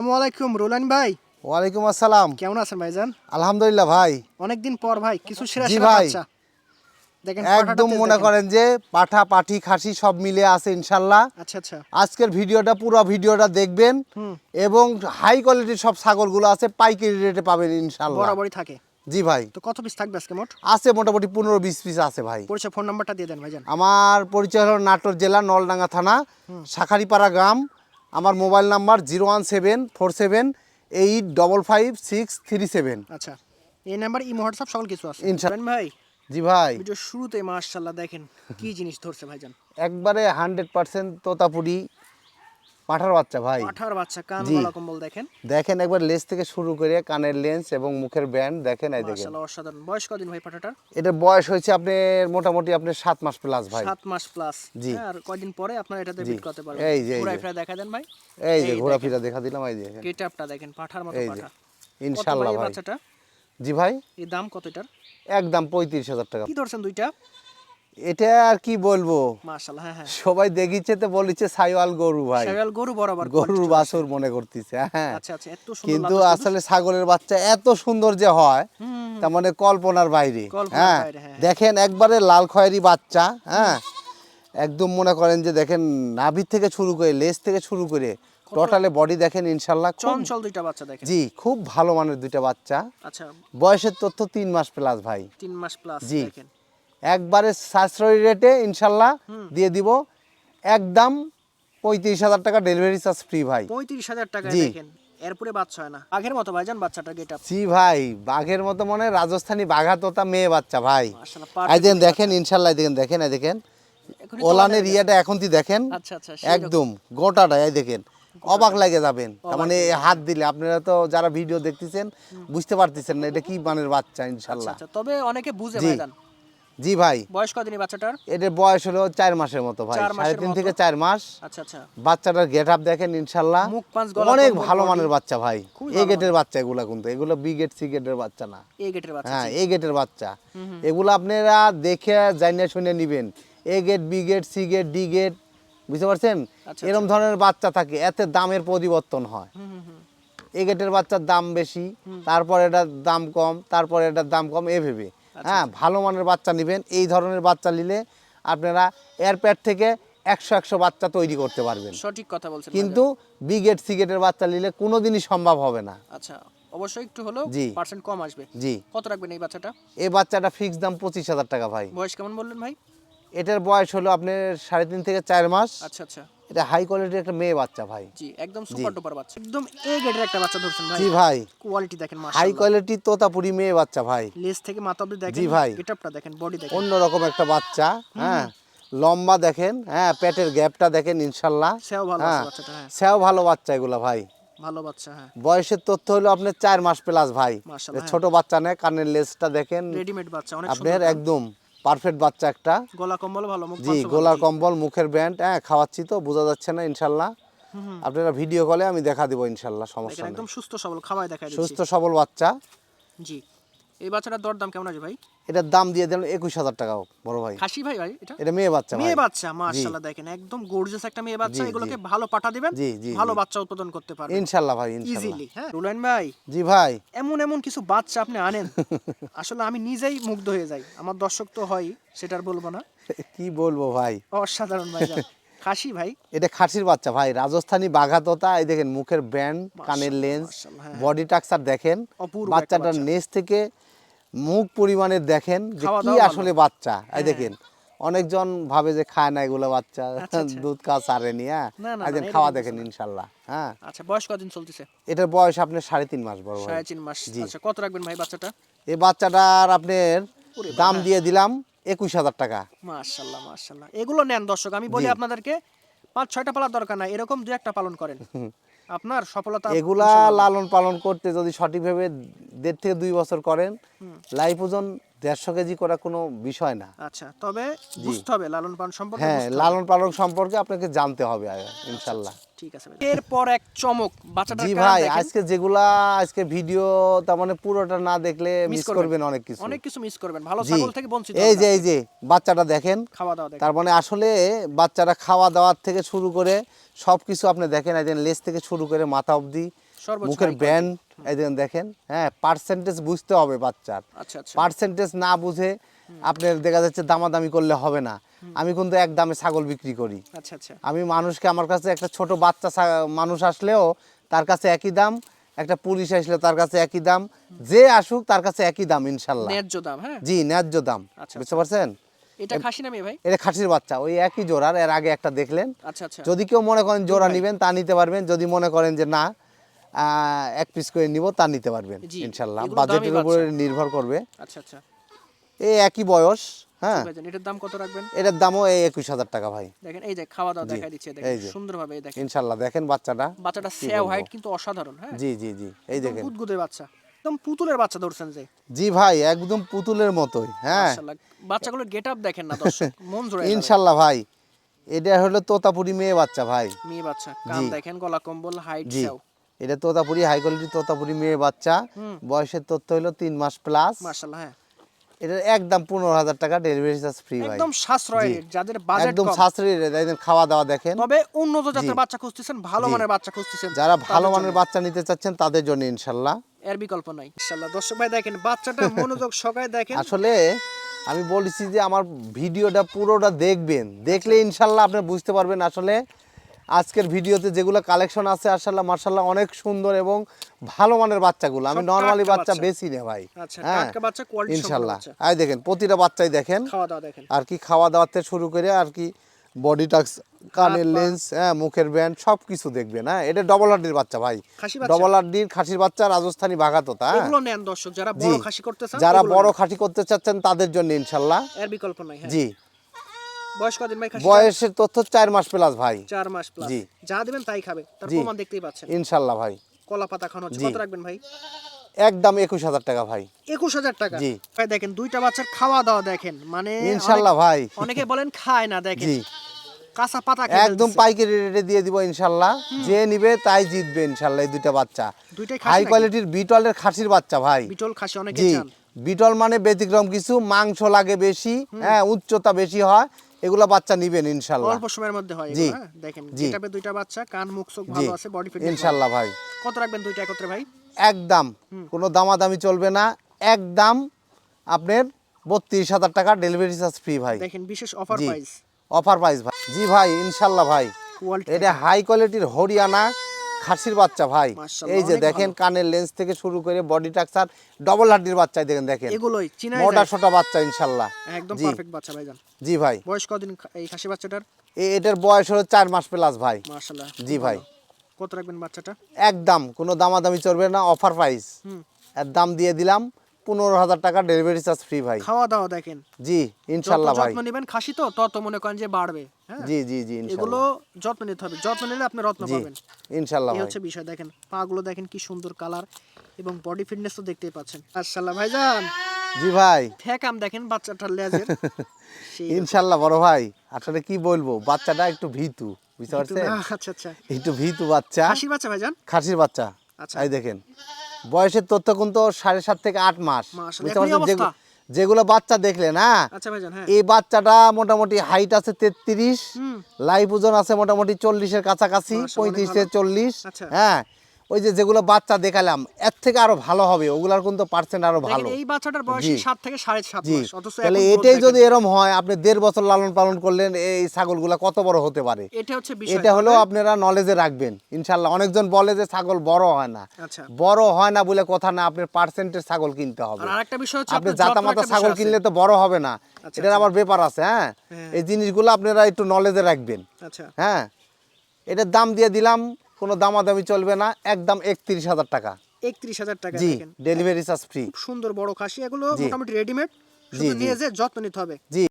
আসসালামাইকুম রোলান ভাই। ওয়ালাইকুম আসসালাম। কেমন আছেন ভাইজান? আলহামদুলিল্লাহ ভাই। অনেকদিন পর ভাই কিছু সেরা ভাই। একদম মনে করেন যে পাঠা পাঠি খাসি সব মিলে আছে ইনশাল্লাহ। আচ্ছা আচ্ছা। আজকের ভিডিওটা পুরো ভিডিওটা দেখবেন এবং হাই কোয়ালিটির সব ছাগলগুলো আছে পাইকারি রেটে পাবেন ইনশাল্লাহ। বরাবরই থাকে। জি ভাই। তো কত পিস থাকবে আজকে মোট? আছে মোটামুটি পনেরো বিশ পিস আছে ভাই। পরিচয় ফোন নাম্বারটা দিয়ে দেন ভাইজান। আমার পরিচয় হলো নাটোর জেলা নলডাঙ্গা থানা শাখারিপাড়া গ্রাম আমার mobile number zero one seven four seven eight double five six three seven. আচ্ছা এই নাম্বার ইমো হোয়াটসঅ্যাপ সকল কিছু আছে। ইনশাল্লাহ ভাই? জি ভাই। ভিডিও শুরুতে মাশাআল্লাহ দেখেন কি জিনিস ধরছে ভাইজান। একবারে হান্ড্রেড পার্সেন্ট তোতাপুরি পাঠার বাচ্চা ভাই। পাঠার বাচ্চা কান। গলা কম্বল দেখেন। দেখেন একবার লেস থেকে শুরু করে কানের লেন্স এবং মুখের ব্যান্ড দেখেন এই দেখেন। মাশাআল্লাহ অসাধারণ। বয়স কদিন ভাই পাঠাটার এটা বয়স হয়েছে আপনার মোটামুটি আপনার সাত মাস প্লাস ভাই। সাত মাস প্লাস জি। আর কয়দিন পরে আপনারা এটাতে জি। বিট করতে পারবেন? এই যে, যে। ফিরা দেখা দেন ভাই। এই যে এই ঘোরাফেরা দেখা দিলাম এই দেখেন গেটআপটা দেখেন পাঠার মতো পাঠা। কত ইনশাল্লাহ ভাই। বাচ্চাটা? জি ভাই। এই দাম কত এটার? একদম পঁয়ত্রিশ হাজার টাকা। কি ধরছেন দুইটা? এটা আর কি বলব? মাশাআল্লাহ হ্যাঁ হ্যাঁ। সবাই দেখিছে তো বলিছে সাইওয়াল গরু ভাই। গরু বরাবর গরুর বাছুর মনে করতেছে হ্যাঁ আচ্ছা আচ্ছা এত সুন্দর কিন্তু আসলে ছাগলের বাচ্চা এত সুন্দর যে হয় তার মানে কল্পনার বাইরে হ্যাঁ। হ্যাঁ। দেখেন একবারে লাল খয়েরি বাচ্চা হ্যাঁ। একদম মনে করেন যে দেখেন নাভির থেকে শুরু করে লেজ থেকে শুরু করে টোটালে বডি দেখেন ইনশাল্লাহ চঞ্চল দুইটা বাচ্চা দেখেন। জি খুব ভালো মানের দুইটা বাচ্চা। আচ্ছা। বয়সের তথ্য তিন মাস প্লাস ভাই। তিন মাস প্লাস জি। দেখেন। একবারে সাশ্রয়ী রেটে ইনশাল্লাহ দিয়ে দিব। একদম পঁয়ত্রিশ হাজার টাকা ডেলিভারি চার্জ ফ্রি ভাই। পঁয়ত্রিশ হাজার টাকা। দেখেন এরপরে বাচ্চা হয় না। আগের মতো ভাইজান বাচ্চাটা গেট আপ। জি ভাই বাঘের মতো মনে রাজস্থানী বাঘা তোতা মেয়ে বাচ্চা ভাই। দেখেন দেখেন ইনশাল্লাহ দেখেন দেখেন এই দেখেন। ওলানের ইয়েটা এখন তুই দেখেন। আচ্ছা আচ্ছা। একদম গোটাটা এই দেখেন। অবাক লাগে যাবেন। মানে হাত দিলে আপনারা তো যারা ভিডিও দেখতেছেন বুঝতে পারতেছেন না এটা কি মানের বাচ্চা আচ্ছা ইনশাল্লাহ। তবে অনেকে বুঝে। ভাইজান। জি ভাই। বয়স কদিন এই বাচ্চাটার? এটার বয়স হলো চার মাসের মতো ভাই। সাড়ে তিন থেকে চার মাস। আচ্ছা আচ্ছা। বাচ্চাটার গেট আপ দেখেন ইনশাল্লাহ। অনেক ভালো মানের বাচ্চা ভাই। এ গেটের বাচ্চা এগুলা কিন্তু। এগুলো বি গেট সি গেটের বাচ্চা না। এই গেটের বাচ্চা হ্যাঁ। এ গেটের বাচ্চা। এগুলো আপনারা দেখে জানিয়ে শুনে নিবেন। A gate B gate C gate D gate বুঝতে পারছেন? আচ্ছা, এরকম ধরনের বাচ্চা থাকে এতে দামের পরিবর্তন হয়। এ গেটের বাচ্চার দাম বেশি তারপর এটার দাম কম তারপর এটার দাম কম এ ভেবে। আচ্ছা, হ্যাঁ ভালো মানের বাচ্চা নেবেন এই ধরনের বাচ্চা নিলে আপনারা এর প্যাড থেকে একশো একশো বাচ্চা তৈরি করতে পারবেন। সঠিক কথা বলছেন কিন্তু বি সিগেটের বাচ্চা নিলে কোনোদিনই সম্ভব হবে না। আচ্ছা অবশ্যই একটু হলেও জি। পার্সেন্ট কম আসবে। জি। কত রাখবেন এই বাচ্চাটা? এই বাচ্চাটা ফিক্স দাম পঁচিশ হাজার টাকা ভাই। বয়স কেমন বললেন ভাই? এটার বয়স হলো আপনার সাড়ে তিন থেকে চার মাস। আচ্ছা আচ্ছা। এটা হাই কোয়ালিটির একটা মেয়ে বাচ্চা ভাই। জি একদম সুপার ডুপার বাচ্চা। একদম এই গেটের একটা বাচ্চা ধরছেন ভাই। জি ভাই। কোয়ালিটি দেখেন মাশাআল্লাহ। হাই কোয়ালিটি তোতাপুরি মেয়ে বাচ্চা ভাই। লেজ থেকে মাথা অবধি দেখেন জি ভাই। গেটআপটা দেখেন বডি দেখেন। অন্যরকম একটা বাচ্চা হ্যাঁ। লম্বা দেখেন হ্যাঁ পেটের গ্যাপটা দেখেন ইনশাআল্লাহ। সেও ভালো হ্যাঁ। বাচ্চাটা হ্যাঁ। সেও ভালো বাচ্চা এগুলা ভাই। ভালো বাচ্চা হ্যাঁ। বয়সের তথ্য হলো আপনার চার মাস প্লাস ভাই। মাশাআল্লাহ, ছোট বাচ্চা নেয় কানের লেজটা দেখেন। রেডিমেড বাচ্চা অনেক আপনার একদম। পারফেক্ট বাচ্চা একটা। গলা কম্বল ভালো মুখ জি জি। কম্বল মুখের ব্যান্ড হ্যাঁ খাওয়াচ্ছি তো বোঝা যাচ্ছে না ইনশাল্লাহ। আপনারা ভিডিও কলে আমি দেখা দিব ইনশাল্লাহ সমস্যা একদম সুস্থ সবল খাওয়াই দেখা সুস্থ সবল বাচ্চা। জি। এই বাচ্চাটার দর দাম কেমন আছে ভাই? এটার দাম দিয়ে দিলাম একুশ হাজার টাকা বড় ভাই। খাসি ভাই ভাই? এটা? এটা মেয়ে বাচ্চা মেয়ে বাচ্চা মাশাআল্লাহ দেখেন একদম গর্জিয়াস একটা মেয়ে বাচ্চা। এগুলোকে ভালো পাঠা দিবেন ভালো বাচ্চা উৎপাদন করতে পারবেন। ইনশাল্লাহ ভাই ইনশাল্লাহ ইজিলি হ্যাঁ? রুলান ভাই। জি ভাই। এমন এমন কিছু বাচ্চা আপনি আনেন। আসলে আমি নিজেই মুগ্ধ হয়ে যাই। আমার দর্শক তো হয় সেটার বলব না। কি বলব ভাই? অসাধারণ ভাই খাসি ভাই? এটা খাসির বাচ্চা ভাই। রাজস্থানী বাঘাততা এই দেখেন মুখের ব্যান্ড কানের লেন্স হ্যাঁ। বডি টাক্সার দেখেন। বাচ্চাটার বাচ্চা। নেজ থেকে মুখ পরিমাণের দেখেন যে কি আসলে বাচ্চা। এই হ্যাঁ। দেখেন অনেকজন ভাবে যে খায় না এগুলো বাচ্চা আচ্ছা, আচ্ছা। দুধ খাওয়া সারেনি হ্যাঁ? না, না, এই দেখেন না, খাওয়া দেখেন ইনশাল্লাহ হ্যাঁ? আচ্ছা বয়স চলতেছে? এটার বয়স আপনার সাড়ে তিন মাস বড় সাড়ে তিন মাস। আচ্ছা কত রাখবেন ভাই বাচ্চাটা? এই বাচ্চাটার আপনার দাম দিয়ে দিলাম একুশ হাজার টাকা। মাশাল্লাহ মাশাল্লাহ। এগুলো নেন দর্শক আমি বলি। আপনাদেরকে পাঁচ ছয়টা পালার দরকার নাই এরকম দু একটা পালন করেন। আপনার সফলতা এগুলা লালন পালন করতে যদি সঠিকভাবে দেড় থেকে দুই বছর করেন লাইফ ওজন দেড়শো কেজি করা কোনো বিষয় না। আচ্ছা তবে বুঝতে হবে লালন পালন সম্পর্কে হ্যাঁ লালন পালন সম্পর্কে আপনাকে জানতে হবে ইনশাল্লাহ। ঠিক আছে এরপর এক চমক বাচ্চাটার জি ভাই আজকে যেগুলা আজকে ভিডিও তার মানে পুরোটা না দেখলে মিস করবেন। অনেক কিছু। অনেক কিছু মিস করবেন। ভালো ছাগল থেকে বঞ্চিত এই যে এই যে বাচ্চাটা দেখেন। খাওয়া দাওয়া তার মানে আসলে বাচ্চারা খাওয়া দাওয়ার থেকে শুরু করে সব কিছু আপনি দেখেন একদিন লেজ থেকে শুরু করে মাথা অবধি মুখের ব্যান্ড এই দেখেন হ্যাঁ পার্সেন্টেজ বুঝতে হবে বাচ্চার। আচ্ছা আচ্ছা। পার্সেন্টেজ না বুঝে আপনার দেখা যাচ্ছে দামাদামি করলে হবে না। আমি কিন্তু এক দামে ছাগল বিক্রি করি। আচ্ছা আচ্ছা। আমি মানুষকে আমার কাছে একটা ছোট বাচ্চা মানুষ আসলেও তার কাছে একই দাম একটা পুলিশ আসলে তার কাছে একই দাম যে আসুক তার কাছে একই দাম ইনশাল্লাহ। ন্যায্য দাম হ্যাঁ? জি ন্যায্য দাম আচ্ছা, বুঝতে পারছেন? এটা খাসি নামে ভাই? এটা খাসির বাচ্চা ওই একই জোড়ার এর আগে একটা দেখলেন। আচ্ছা আচ্ছা। যদি কেউ মনে করেন জোড়া নেবেন তা নিতে পারবেন। যদি মনে করেন যে না এক পিস করে নিব তা নিতে পারবেন ইনশাল্লাহ। বাজেটের উপরে নির্ভর করবে। আচ্ছা আচ্ছা। এই একই বয়স হ্যাঁ। এটার দাম কত রাখবেন? এটার দামও এই একুশ হাজার টাকা ভাই। দেখেন এই যে খাওয়া দাওয়া দেখা দিচ্ছে দেখেন সুন্দরভাবে দেখেন। ইনশাল্লাহ দেখেন বাচ্চাটা বাচ্চাটা সেও হাইট কিন্তু অসাধারণ হ্যাঁ। জি জি জি এই দেখেন। গুদগুদের বাচ্চা। একদম পুতুলের বাচ্চা ধরছেন যে। জি ভাই একদম পুতুলের মতোই হ্যাঁ। বাচ্চাগুলোর গেট আপ দেখেন না দর্শক মন জোড়ায় যাবে। ইনশাল্লাহ ভাই এটা হলো তোতাপুরি মেয়ে বাচ্চা ভাই। মেয়ে বাচ্চা কান দেখেন গলা কম্বল হাইট জি এটা তোতাপুরি হাই কোয়ালিটি তোতাপুরি মেয়ে বাচ্চা। বয়সের তথ্য হলো তিন মাস প্লাস মাশাআল্লাহ হ্যাঁ। এটার একদম পনেরো হাজার টাকা ডেলিভারি চার্জ ফ্রি একদম সাশ্রয় যাদের বাজেট একদম সাশ্রয়ী একদম খাওয়া দাওয়া দেখেন। তবে উন্নত জাতের বাচ্চা খুঁজতেছেন ভালো মানের বাচ্চা খুঁজতেছেন যারা ভালো মানের বাচ্চা নিতে চাচ্ছেন তাদের জন্য ইনশাল্লাহ। এর বিকল্প নাই ইনশাআল্লাহ দর্শক ভাই দেখেন বাচ্চাটা মনোযোগ সকায় দেখেন। আসলে আমি বলেছি যে আমার ভিডিওটা পুরোটা দেখবেন। দেখলে ইনশাল্লাহ আপনি বুঝতে পারবেন আসলে আজকের ভিডিওতে যেগুলো কালেকশন আছে আসলে মার্শাল্লাহ অনেক সুন্দর এবং ভালো মানের বাচ্চাগুলো। আমি নর্মালি বাচ্চা। বেশি না ভাই। আচ্ছা হ্যাঁ ইনশাল্লাহ। আই দেখেন প্রতিটা বাচ্চাই দেখেন। আর কি খাওয়া দাওয়া থেকে শুরু করে আর কি বডি টাক্স কানের লেন্স হ্যাঁ মুখের ব্যান্ড সব কিছু দেখবেন। হ্যাঁ এটা ডবল হাড্ডির বাচ্চা ভাই। ডবল হাড্ডির খাসির বাচ্চা রাজস্থানি বাঘাতোতা হ্যাঁ। এগুলো নেন দর্শক যারা বড় খাসি করতে চান যারা বড় খাসি করতে চাচ্ছেন তাদের জন্য ইনশাল্লাহ। এর বিকল্প নাই হ্যাঁ। জি। বয়স কদিন ভাই বয়সের তথ্য চার মাস প্লাস ভাই। চার মাস প্লাস জি। যা দিবেন তাই খাবে তার প্রমাণ দেখতেই পাচ্ছেন। ইনশাল্লাহ ভাই। কলা পাতা খানো হচ্ছে। কত রাখবেন ভাই? একদম একুশ হাজার টাকা ভাই। একুশ হাজার টাকা? জি। ভাই দেখেন দুইটা বাচ্চার খাওয়া দাওয়া দেখেন। মানে ইনশাল্লাহ ভাই। অনেকে বলেন খায় না দেখেন। জি। কাঁচা পাতা একদম পাইকারি রেটে দিয়ে দিব ইনশাল্লাহ। যে নিবে তাই জিতবে ইনশাল্লাহ এই দুইটা বাচ্চা। হাই কোয়ালিটির বিটলের খাসির বাচ্চা ভাই। বিটল খাসি অনেকে জি। বিটল মানে ব্যতিক্রম কিছু মাংস লাগে বেশি হ্যাঁ উচ্চতা বেশি হয়। এগুলা বাচ্চা নিবেন ইনশাআল্লাহ অল্প সময়ের মধ্যে হয় জি। হ্যাঁ? দেখেন জি। দুইটা বাচ্চা কান মুখ চোখ ভালো আছে বডি ফিট ইনশাল্লাহ ভাই। কত রাখবেন দুইটা একত্রে ভাই? একদম। কোনো দামাদামি চলবে না। একদম আপনার বত্রিশ হাজার টাকা ডেলিভারি চার্জ ফ্রি ভাই। দেখেন বিশেষ অফার প্রাইস অফার প্রাইস ভাই। জি ভাই ইনশাল্লাহ ভাই। এটা হাই কোয়ালিটির হরিয়ানা। খাসির বাচ্চা ভাই। এই যে দেখেন কানের লেন্স থেকে শুরু করে বডি টাকসার ডবল হাড্ডির বাচ্চা দেখেন দেখেন। এগুলোই চিনা মোটা ছোটা বাচ্চা ইনশাল্লাহ একদম জি। পারফেক্ট বাচ্চা ভাইজান। জি ভাই। বয়স কদিন এই খাসি বাচ্চাটার? এটার বয়স হলো চার মাস প্লাস ভাই। মাশাআল্লাহ জি ভাই। কত রাখবেন বাচ্চাটা? একদম কোনো দামাদামি চলবে না অফার প্রাইস হুম। এর দাম দিয়ে দিলাম পনেরো হাজার টাকা ডেলিভারি চার্জ ফ্রি ভাই। খাওয়া দাওয়া দেখেন। জি ইনশাল্লাহ ভাই। যত্ন নেবেন খাসি তো তত মনে করেন যে বাড়বে হ্যাঁ? জি জি জি এগুলো যত্ন নিতে হবে। যত্ন নিলে আপনি রত্ন পাবেন। ইনশাল্লাহ এই ভাই। হচ্ছে বিষয় দেখেন পাগুলো দেখেন কি সুন্দর কালার এবং বডি ফিটনেস তো দেখতেই পাচ্ছেন। মাশাআল্লাহ ভাইজান। জি ভাই। ফেকাম দেখেন বাচ্চাটার লেজের ইনশাল্লাহ বড় ভাই। আসলে কি বলব বাচ্চাটা একটু ভীতু বুঝতে পারছেন? আচ্ছা আচ্ছা। একটু ভীতু বাচ্চা। খাসির বাচ্চা ভাইজান? খাসির বাচ্চা। আচ্ছা। এই দেখেন। বয়সের তথ্য কিন্তু সাড়ে সাত থেকে আট মাস। মাশাআল্লাহ, বুঝতে পারছেন? যেগুলো বাচ্চা দেখলে হ্যাঁ? আচ্ছা হ্যাঁ। এই বাচ্চাটা মোটামুটি হাইট আছে তেত্রিশ লাইফ ওজন আছে মোটামুটি চল্লিশের কাছাকাছি পঁয়ত্রিশ থেকে চল্লিশ আচ্ছা। হ্যাঁ? ওই যে যেগুলো বাচ্চা দেখালাম এর থেকে আরও ভালো হবে ওগুলার কিন্তু পার্সেন্ট আরও ভালো। এই বাচ্চাটার বয়স। সাত থেকে সাড়ে সাত মাস অথচ তাহলে এটাই যদি এরম হয় আপনি দেড় বছর লালন পালন করলেন এই ছাগলগুলা কত বড় হতে পারে? এটা হচ্ছে বিষয় এটা হলো আপনারা নলেজে রাখবেন ইনশাল্লাহ অনেকজন বলে যে ছাগল বড় হয় না। আচ্ছা। বড় হয় না বলে কথা না আপনার পার্সেন্টের ছাগল কিনতে হবে। আর আরেকটা বিষয় হচ্ছে আপনি আপনার জাতা মাতা ছাগল কিনলে তো বড় হবে না। আচ্ছা, এটার আবার ব্যাপার আছে হ্যাঁ? হ্যাঁ। এই জিনিসগুলো আপনারা একটু নলেজে রাখবেন। আচ্ছা। হ্যাঁ? এটার দাম দিয়ে দিলাম কোনো দামাদামি চলবে না একদম একত্রিশ হাজার টাকা। একত্রিশ হাজার টাকা জি ডেলিভারি চার্জ ফ্রি সুন্দর বড় খাসি এগুলো। মোটামুটি রেডিমেড শুধু নিয়ে যে যত্ন নিতে হবে। জি।